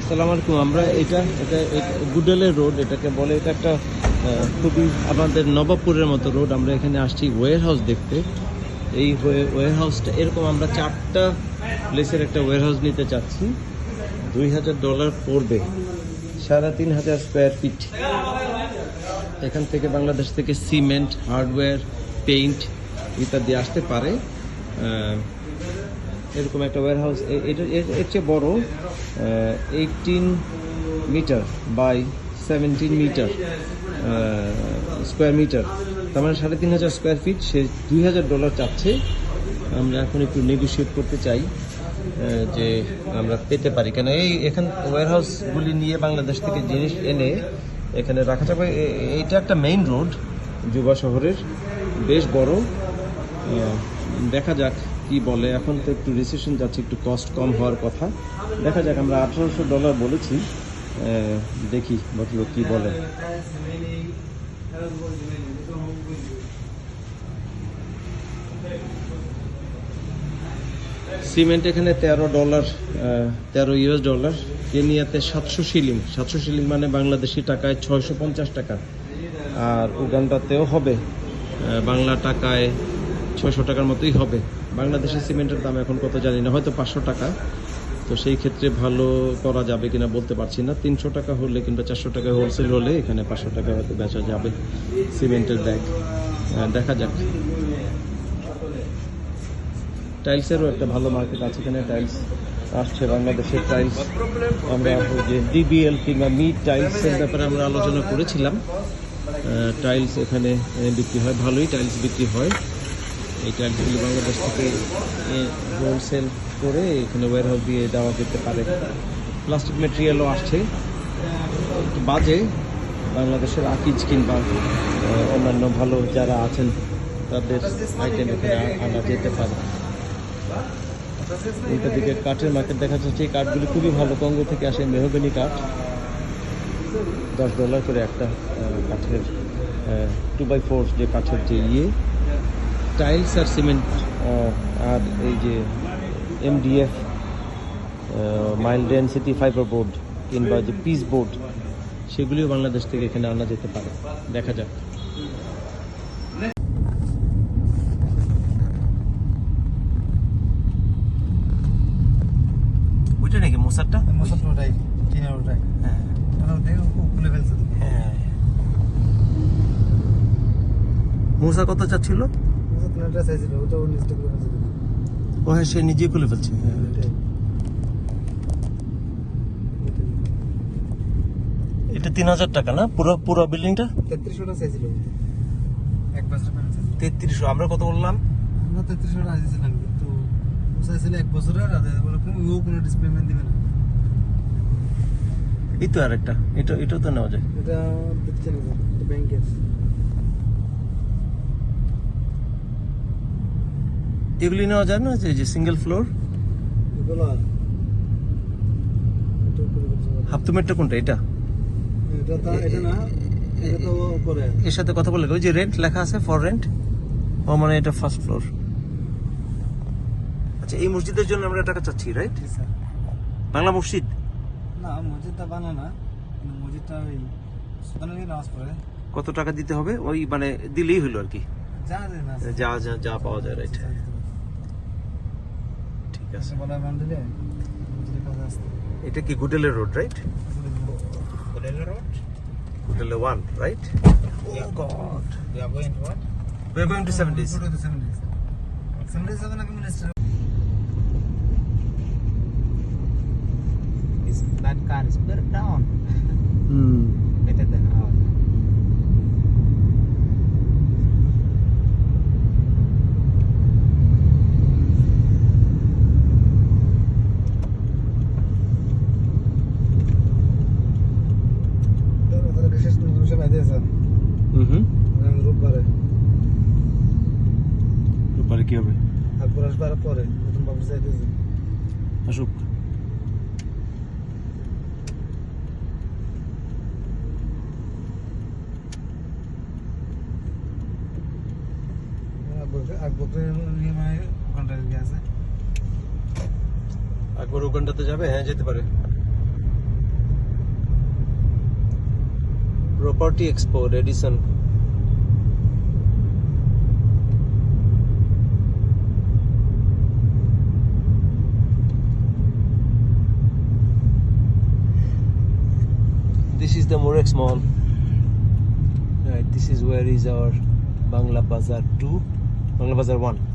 আসসালামু আলাইকুম, আমরা এটা এটা গুডেলের রোড, এটাকে বলে এটা একটা খুবই আমাদের নবাবপুরের মতো রোড। আমরা এখানে আসছি ওয়ার হাউস দেখতে। এই ওয়ার হাউসটা এরকম আমরা চারটা প্লেসের একটা ওয়ার হাউস নিতে চাচ্ছি। দুই হাজার ডলার পড়বে। সাড়ে তিন হাজার স্কোয়ার ফিট এখান থেকে বাংলাদেশ থেকে সিমেন্ট হার্ডওয়্যার পেইন্ট ইত্যাদি আসতে পারে। এরকম একটা ওয়্যার হাউস এর চেয়ে বড় eighteen metre by seventeen metre square metre তার মানে সাড়ে তিন হাজার স্কোয়ার ফিট সে দুই হাজার ডলার চাচ্ছে। আমরা এখন একটু নেগোশিয়েট করতে চাই যে আমরা পেতে পারি। কেন এই এখান ওয়্যার হাউসগুলি নিয়ে বাংলাদেশ থেকে জিনিস এনে এখানে রাখা যাবে। এইটা একটা মেইন রোড যুবা শহরের। বেশ বড়। দেখা যাক। কি বলে? এখন তো একটু রিসেশন যাচ্ছে, একটু কস্ট কম হওয়ার কথা। দেখা যাক, আমরা আঠারোশো ডলার বলেছি। দেখি ভদ্রলোক কি বলে। সিমেন্ট এখানে তেরো ডলার তেরো ইউএস ডলার কেনিয়াতে সাতশো শিলিং সাতশো শিলিং মানে বাংলাদেশি টাকায় ছয়শো পঞ্চাশ টাকা। আর উগান্ডাতেও হবে। বাংলা টাকায় ছয়শো টাকার মতোই হবে। বাংলাদেশের সিমেন্টের দাম এখন কত জানি না, হয়তো পাঁচশো টাকা। তো সেই ক্ষেত্রে ভালো করা যাবে কিনা বলতে পারছি না। তিনশো টাকা হলে কিংবা চারশো টাকা হোলসেল হলে এখানে পাঁচশো টাকা হয়তো বেচা যাবে সিমেন্টের ব্যাগ। দেখা যাক। টাইলসেরও একটা ভালো মার্কেট আছে এখানে, টাইলস আসছে বাংলাদেশের টাইলস। আমরা যে ডিবিএল কিংবা মিড টাইলসের ব্যাপারে আমরা আলোচনা করেছিলাম। টাইলস এখানে বিক্রি হয়, ভালোই টাইলস বিক্রি হয়। এই টাইলসগুলি বাংলাদেশ থেকে হোলসেল করে এখানে ওয়ারহাউস দিয়ে দেওয়া যেতে পারে। প্লাস্টিক মেটেরিয়ালও আসছে। বাজে। বাংলাদেশের আকিজ কিংবা অন্যান্য ভালো যারা আছেন, তাদের আইটেম এখানে আনা যেতে পারে। উল্টো দিকে কাঠের মার্কেট দেখা যাচ্ছে, এই কাঠগুলি খুবই ভালো। কঙ্গো থেকে আসে মেহগনি কাঠ। দশ ডলার করে একটা কাঠের টু বাই ফোর যে কাঠের যে ইয়ে টাইলস আর সিমেন্ট আর এই যে MDF mile density fibre board কিংবা যে পিস বোর্ড সেগুলিও বাংলাদেশ থেকে এখানে আনা যেতে পারে। দেখা যাক। ওইটা নাকি মোসারটা? মশার ওটাই টিনের ওটাই। হ্যাঁ। ওটা খুলে ফেলছে হ্যাঁ। মুসা কত চাচ্ছিল? টিনেরটা চাইছিল ওটা ও নিচটা খুলে ফেলছে ও হ্যাঁ সে নিজেই খুলে ফেলছে হ্যাঁ এটা তিন হাজার টাকা না? পুরো পুরো বিল্ডিংটা তেত্রিশশোটা চাইছিল এক তেত্রিশশো আমরা কত বললাম? আমরা তেত্রিশশোটা আসছিলাম কিন্তু ও চাইছিল এক বছরের আর ও কোনো ডিসপ্লেমেন্ট দিবে না। এই তো আর একটা এটা এটাও তো নেওয়া যায়। এটা এটা ব্যাংকের এগুলি নেওয়া যায় না যে যে সিঙ্গেল ফ্লোর এগুলো এটা খুলে ফেলছে হাফ তুমেরটা কোনটা? এটা? এটা না এটা তো উপরে। এর সাথে কথা বলে ওই যে রেন্ট লেখা আছে ফর রেন্ট ও মানে এটা ফার্স্ট ফ্লোর আচ্ছা এই মসজিদের জন্য আমরা টাকা চাচ্ছি রাইট স্যার। বাংলা মসজিদ? না মসজিদটা বানা না মসজিদটা ওই নামাজ পড়ে। কত টাকা দিতে হবে? ওই মানে দিলেই হলো আর কি। যা যা যা যা পাওয়া যায় রাইট এটা কি গুডেলের road right Hotel Road? গুডেলে one right oh God We are going to what? We are going to 70s. Go to the 70s. 70s হবে নাকি minister? Is that car is burnt বিশেষ নতুন সব আইডিয়া স্যার হুম আগামী রোববারে রূপারে কি হবে আকবর আসবার পরে নতুন বাবু চাইতেছে আসুক আকবর আকবর নিয়ে মানে ওখানটায় গিয়ে আছে একবার ওখানটাতে যাবে হ্যাঁ যেতে পারে property expo Edition. this is the murex mall right this is where is our bangla bazaar 2 bangla bazaar 1